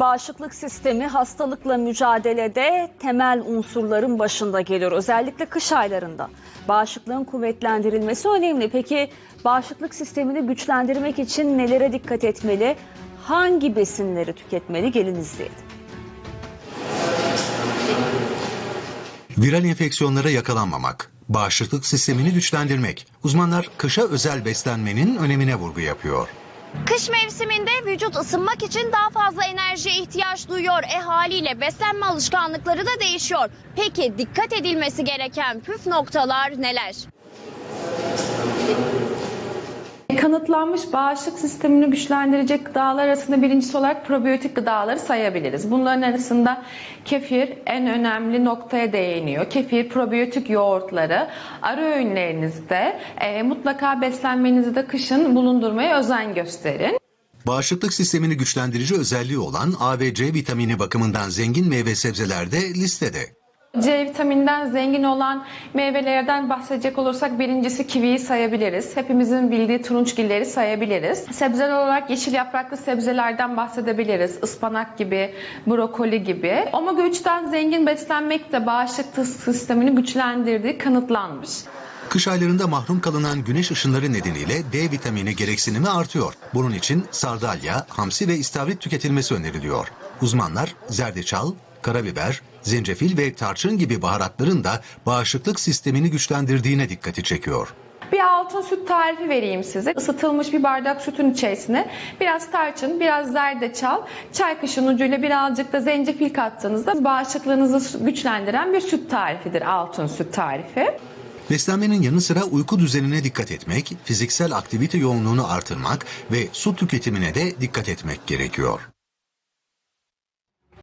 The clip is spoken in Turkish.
Bağışıklık sistemi hastalıkla mücadelede temel unsurların başında geliyor. Özellikle kış aylarında bağışıklığın kuvvetlendirilmesi önemli. Peki bağışıklık sistemini güçlendirmek için nelere dikkat etmeli? Hangi besinleri tüketmeli? Gelin izleyelim. Viral enfeksiyonlara yakalanmamak, bağışıklık sistemini güçlendirmek. Uzmanlar kışa özel beslenmenin önemine vurgu yapıyor. Kış mevsiminde vücut ısınmak için daha fazla enerjiye ihtiyaç duyuyor. E haliyle beslenme alışkanlıkları da değişiyor. Peki dikkat edilmesi gereken püf noktalar neler? Kanıtlanmış bağışıklık sistemini güçlendirecek gıdalar arasında birincisi olarak probiyotik gıdaları sayabiliriz. Bunların arasında kefir en önemli noktaya değiniyor. Kefir, probiyotik yoğurtları ara öğünlerinizde e, mutlaka beslenmenizi de kışın bulundurmaya özen gösterin. Bağışıklık sistemini güçlendirici özelliği olan A ve C vitamini bakımından zengin meyve sebzeler de listede. C vitamininden zengin olan meyvelerden bahsedecek olursak birincisi kiviyi sayabiliriz. Hepimizin bildiği turunçgilleri sayabiliriz. Sebzeler olarak yeşil yapraklı sebzelerden bahsedebiliriz. Ispanak gibi, brokoli gibi. Omega 3'ten zengin beslenmek de bağışıklık sistemini güçlendirdiği kanıtlanmış. Kış aylarında mahrum kalınan güneş ışınları nedeniyle D vitamini gereksinimi artıyor. Bunun için sardalya, hamsi ve istavrit tüketilmesi öneriliyor. Uzmanlar zerdeçal, karabiber, zencefil ve tarçın gibi baharatların da bağışıklık sistemini güçlendirdiğine dikkati çekiyor. Bir altın süt tarifi vereyim size. Isıtılmış bir bardak sütün içerisine biraz tarçın, biraz zerdeçal, çay kaşığının ucuyla birazcık da zencefil kattığınızda bağışıklığınızı güçlendiren bir süt tarifidir altın süt tarifi. Beslenmenin yanı sıra uyku düzenine dikkat etmek, fiziksel aktivite yoğunluğunu artırmak ve su tüketimine de dikkat etmek gerekiyor.